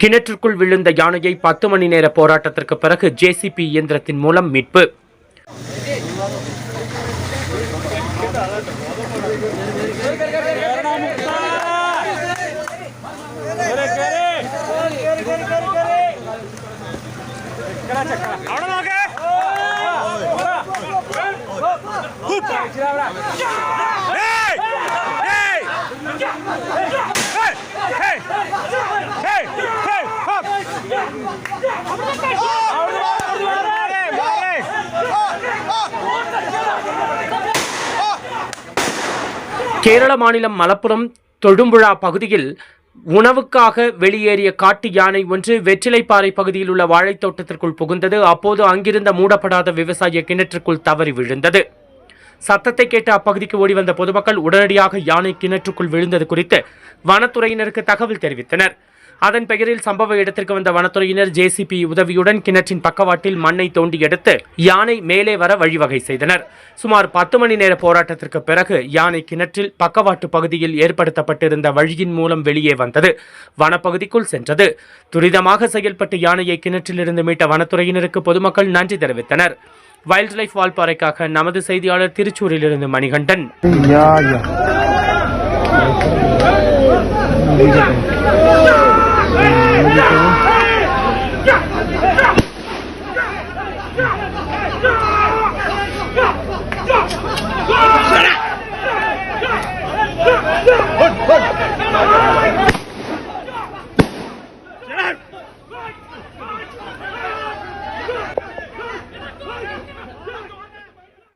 கிணற்றுக்குள் விழுந்த யானையை பத்து மணி நேர போராட்டத்திற்கு பிறகு ஜேசிபி இயந்திரத்தின் மூலம் மீட்பு. கேரள மாநிலம் மலப்புரம் தொடும்புழா பகுதியில் உணவுக்காக வெளியேறிய காட்டு யானை ஒன்று வெற்றிலைப்பாறை பகுதியில் உள்ள வாழைத்தோட்டத்திற்குள் புகுந்தது. அப்போது அங்கிருந்த மூடப்படாத விவசாய கிணற்றுக்குள் தவறி விழுந்தது. சத்தத்தை கேட்டு அப்பகுதிக்கு ஓடி வந்த பொதுமக்கள் உடனடியாக யானை கிணற்றுக்குள் விழுந்தது குறித்து வனத்துறையினருக்கு தகவல் தெரிவித்தனர். அதன் பெயரில் சம்பவ இடத்திற்கு வந்த வனத்துறையினர் ஜேசிபி உதவியுடன் கிணற்றின் பக்கவாட்டில் மண்ணை தோண்டி எடுத்து யானை மேலே வர வழிவகை செய்தனர். சுமார் பத்து மணி நேர போராட்டத்திற்கு பிறகு யானை கிணற்றில் பக்கவாட்டு பகுதியில் ஏற்படுத்தப்பட்டிருந்த வழியின் மூலம் வெளியே வந்தது. வனப்பகுதிக்குள் சென்றது. துரிதமாக செயல்பட்டு யானையை கிணற்றிலிருந்து மீட்ட வனத்துறையினருக்கு பொதுமக்கள் நன்றி தெரிவித்தனர். வைல்ட் லைஃப் வால்பாறைக்காக நமது செய்தியாளர் திருச்சூரிலிருந்து மணிகண்டன் Good, good.